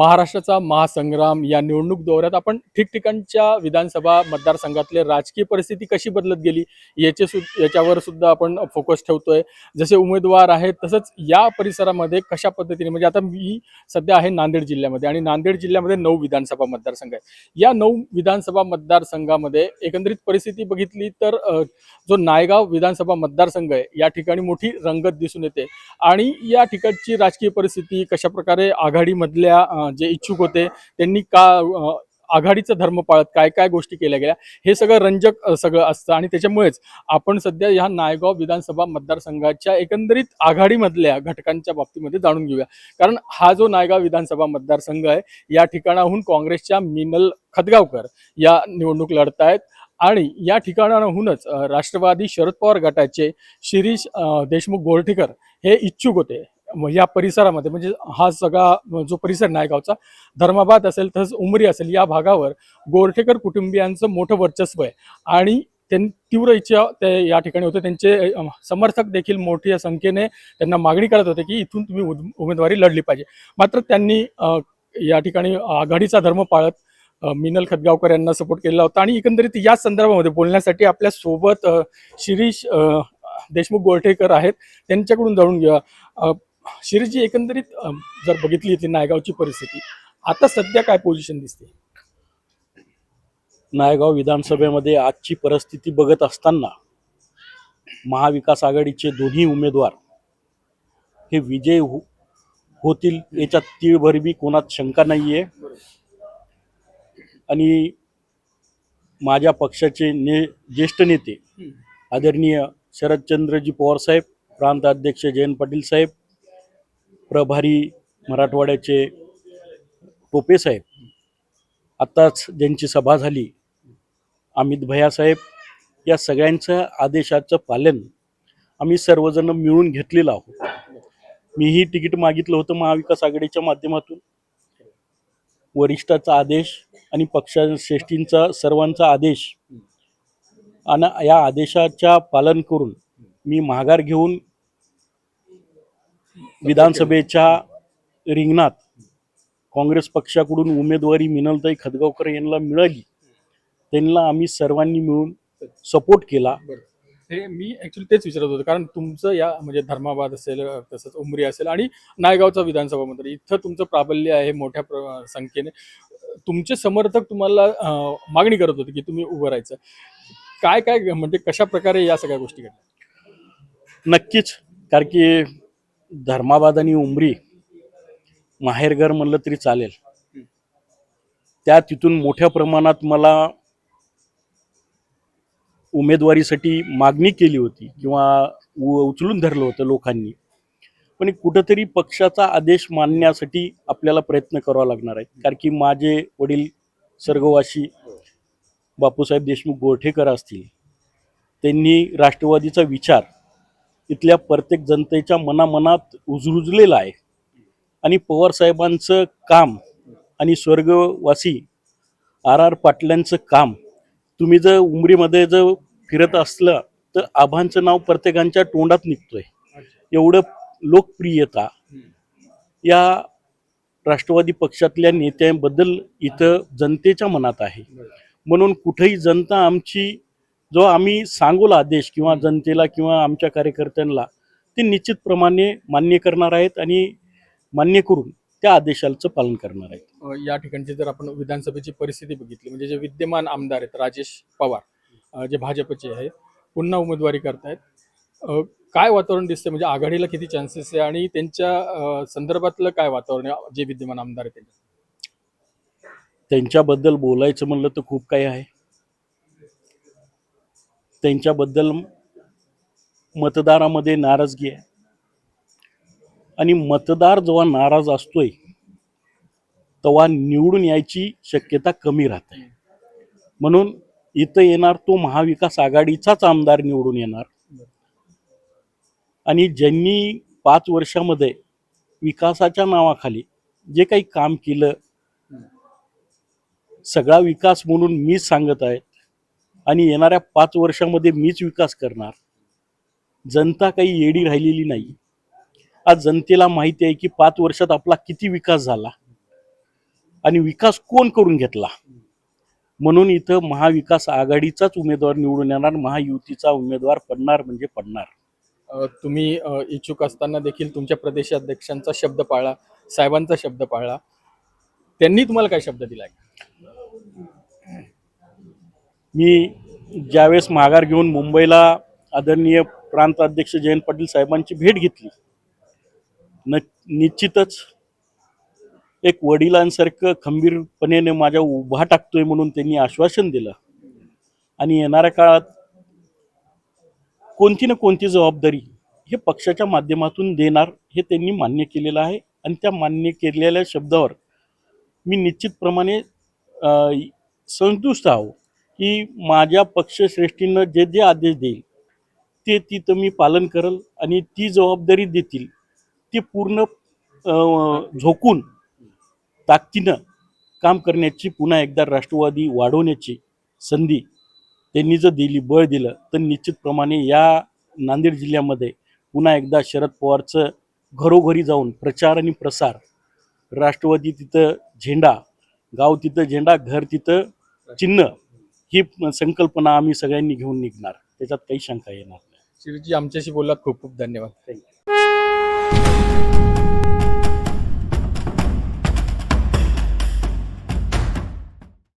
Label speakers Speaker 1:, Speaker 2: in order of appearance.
Speaker 1: महाराष्ट्राचा महासंग्राम या निवडणूक दौऱ्यात आपण ठिकठिकाणच्या विधानसभा मतदारसंघातले राजकीय परिस्थिती कशी बदलत गेली याचे सु याच्यावर सुद्धा आपण फोकस ठेवतोय. जसे उमेदवार आहेत तसंच या परिसरामध्ये कशा पद्धतीने म्हणजे आता मी सध्या आहे नांदेड जिल्ह्यामध्ये आणि नांदेड जिल्ह्यामध्ये नऊ विधानसभा मतदारसंघ आहेत. या नऊ विधानसभा मतदारसंघामध्ये एकंदरीत परिस्थिती बघितली तर जो नायगाव विधानसभा मतदारसंघ आहे या ठिकाणी मोठी रंगत दिसून येते. आणि या ठिकाणची राजकीय परिस्थिती कशा प्रकारे आघाडीमधल्या जे इच्छुक होते त्यांनी का आघाडीचा धर्म पाळत काय काय गोष्टी केल्या गेल्या हे सगळं रंजक सगळं असतं. आणि त्याच्यामुळेच आपण सध्या ह्या नायगाव विधानसभा मतदारसंघाच्या एकंदरीत आघाडीमधल्या घटकांच्या बाबतीमध्ये जाणून घेऊया. कारण हा जो नायगाव विधानसभा मतदारसंघ आहे या ठिकाणाहून काँग्रेसच्या मिनल खदगावकर या निवडणूक लढतायत आणि या ठिकाणाहूनच राष्ट्रवादी शरद पवार गटाचे शिरीष देशमुख गोरठेकर हे इच्छुक होते. या परिसरामध्ये म्हणजे हा सगळा जो परिसर नायगावचा धर्माबाद असेल तसंच उमरी असेल या भागावर गोरठेकर कुटुंबियांचं मोठं वर्चस्व आहे. आणि त्यां तीव्र इच्छा ते या ठिकाणी होते. त्यांचे समर्थक देखील मोठ्या संख्येने त्यांना मागणी करत होते की इथून तुम्ही उद- उमेदवारी लढली पाहिजे. मात्र त्यांनी या ठिकाणी आघाडीचा धर्म पाळत मिनल खदगावकर यांना सपोर्ट केलेला होता. आणि एकंदरीत या संदर्भामध्ये बोलण्यासाठी आपल्यासोबत शिरीष देशमुख गोरठेकर आहेत. त्यांच्याकडून जाणून घ्या. अ, शिरीषजी एकंदरीत जर बघितली ती नायगावची परिस्थिती आता सध्या काय पोझिशन दिसते?
Speaker 2: नायगाव विधानसभेमध्ये आजची परिस्थिती बघत असताना महाविकास आघाडीचे दोन्ही उमेदवार हे विजय हो- होतील याच्यात तीळभरबी कोणात शंका नाहीये. आणि माझ्या पक्षाचे ने ज्येष्ठ नेते आदरणीय शरदचंद्रजी पवार साहेब प्रांत अध्यक्ष जयंत पाटील साहेब प्रभारी मराठवाड्याचे टोपे साहेब आत्ताच ज्यांची सभा झाली अमित भैया साहेब या सगळ्यांच्या आदेशाचं पालन आम्ही सर्वजण मिळून घेतलेलं आहोत. मीही तिकीट मागितलं होतं महाविकास आघाडीच्या माध्यमातून. वरिष्ठाचा आदेश आणि पक्षश्रेष्ठींचा सर्वांचा आदेश. आणि या आदेशाच्या पालन करून मी माघार घेऊन विधानसभेच्या रिंगणात काँग्रेस पक्षाकडून उमेदवारी मिनलताई खदगावकर यांना मिळाली. त्यांना आम्ही सर्वांनी मिळून सपोर्ट केला.
Speaker 1: हे मी ऍक्च्युली तेच विचारत होतो कारण तुमचं या म्हणजे धर्माबाद असेल तसंच उमरी असेल आणि नायगावचा विधानसभा मंत्र इथं तुमचं प्राबल्य आहे मोठ्या प्र- संख्येने. तुमचे समर्थक तुम्हाला मागणी करत होते की तुम्ही उभं राहायचं. काय काय म्हणजे कशा प्रकारे या सगळ्या गोष्टी घडल्या?
Speaker 2: नक्कीच कारण की धर्माबाद आणि उमरी माहेरघर म्हणलं तरी चालेल. त्या तिथून मोठ्या प्रमाणात मला उमेदवारीसाठी मागणी केली होती किंवा उ- उचलून धरलं होतं लोकांनी. पण कुठंतरी पक्षाचा आदेश मानण्यासाठी आपल्याला प्रयत्न करावा लागणार आहे. कारण की माझे वडील स्वर्गवासी बापूसाहेब देशमुख गोरठेकर असतील त्यांनी राष्ट्रवादीचा विचार इथल्या प्रत्येक जनतेच्या मनामनात उजरुजलेला आहे. आणि पवार साहेबांचं काम आणि स्वर्गवासी आर आर पाटलांचं काम तुम्ही जर उमरीमध्ये जर फिरत असलं तर आबांचं नाव प्रत्येकांच्या तोंडात निघतोय. एवढं लोकप्रियता या राष्ट्रवादी पक्षातल्या नेत्यांबद्दल इथं जनतेच्या मनात आहे. म्हणून कुठेही जनता आमची जो आम्ही सांगोला आदेश किंवा जनतेला किंवा आमच्या कार्यकर्त्यांना ते निश्चितप्रमाणे मान्य करणार आहेत आणि मान्य करून त्या आदेशाचं पालन करणार आहेत.
Speaker 1: या ठिकाणची जर आपण विधानसभेची परिस्थिती बघितली म्हणजे जे विद्यमान आमदार आहेत राजेश पवार जे भाजपचे आहेत पुन्हा उमेदवारी करतायत. काय वातावरण दिसतंय? म्हणजे आघाडीला किती चान्सेस आहे आणि त्यांच्या संदर्भातलं काय वातावरण आहे जे विद्यमान आमदार आहेत त्यांच्या?
Speaker 2: त्यांच्याबद्दल बोलायचं म्हणलं तर खूप काही आहे. त्यांच्याबद्दल मतदारामध्ये नाराजगी आहे. आणि मतदार जेव्हा नाराज असतोय तेव्हा निवडून यायची शक्यता कमी राहते. म्हणून इथं येणार तो महाविकास आघाडीचाच आमदार निवडून येणार. आणि ज्यांनी पाच वर्षामध्ये विकासाच्या नावाखाली जे काही काम केलं सगळा विकास म्हणून मीच सांगत आहे आणि येणाऱ्या पाच वर्षामध्ये मीच विकास करणार. जनता काही येडी राहिलेली नाही. आज जनतेला माहिती आहे की पाच वर्षात आपला किती विकास झाला आणि विकास कोण करून घेतला? म्हणून इथं महाविकास आघाडीचाच उमेदवार निवडून येणार महायुतीचा उमेदवार पडणार म्हणजे पडणार.
Speaker 1: तुम्ही इच्छुक असताना देखील तुमच्या प्रदेशाध्यक्षांचा शब्द पाळला साहेबांचा शब्द पाळला त्यांनी तुम्हाला काय शब्द दिलाय?
Speaker 2: मी ज्यावेळेस माघार घेऊन मुंबईला आदरणीय प्रांत अध्यक्ष जयंत पाटील साहेबांची भेट घेतली न निश्चितच एक वडिलांसारखं खंबीरपणे माझ्या उभा टाकतोय म्हणून त्यांनी आश्वासन दिलं. आणि येणाऱ्या काळात कोणती ना कोणती जबाबदारी हे पक्षाच्या माध्यमातून देणार हे त्यांनी मान्य केलेलं आहे. आणि त्या मान्य केलेल्या शब्दावर मी निश्चितप्रमाणे संतुष्ट आहो. की माझ्या पक्षश्रेष्ठीनं जे जे आदेश देईल ते तिथं मी पालन करल आणि ती जबाबदारी देतील. ती पूर्ण झोकून ताकदीनं काम करण्याची पुन्हा एकदा राष्ट्रवादी वाढवण्याची संधी त्यांनी जर दिली बळ दिलं तर निश्चितप्रमाणे या नांदेड जिल्ह्यामध्ये पुन्हा एकदा शरद पवारचं घरोघरी जाऊन प्रचार आणि प्रसार राष्ट्रवादी तिथं झेंडा गाव तिथं झेंडा घर तिथं चिन्ह ही संकल्पना आम्ही सगळ्यांनी घेऊन निघणार. त्याच्यात काही शंका येणार नाही.
Speaker 1: शिवजी आमच्याशी बोललात. खूप खूप धन्यवाद.
Speaker 2: You.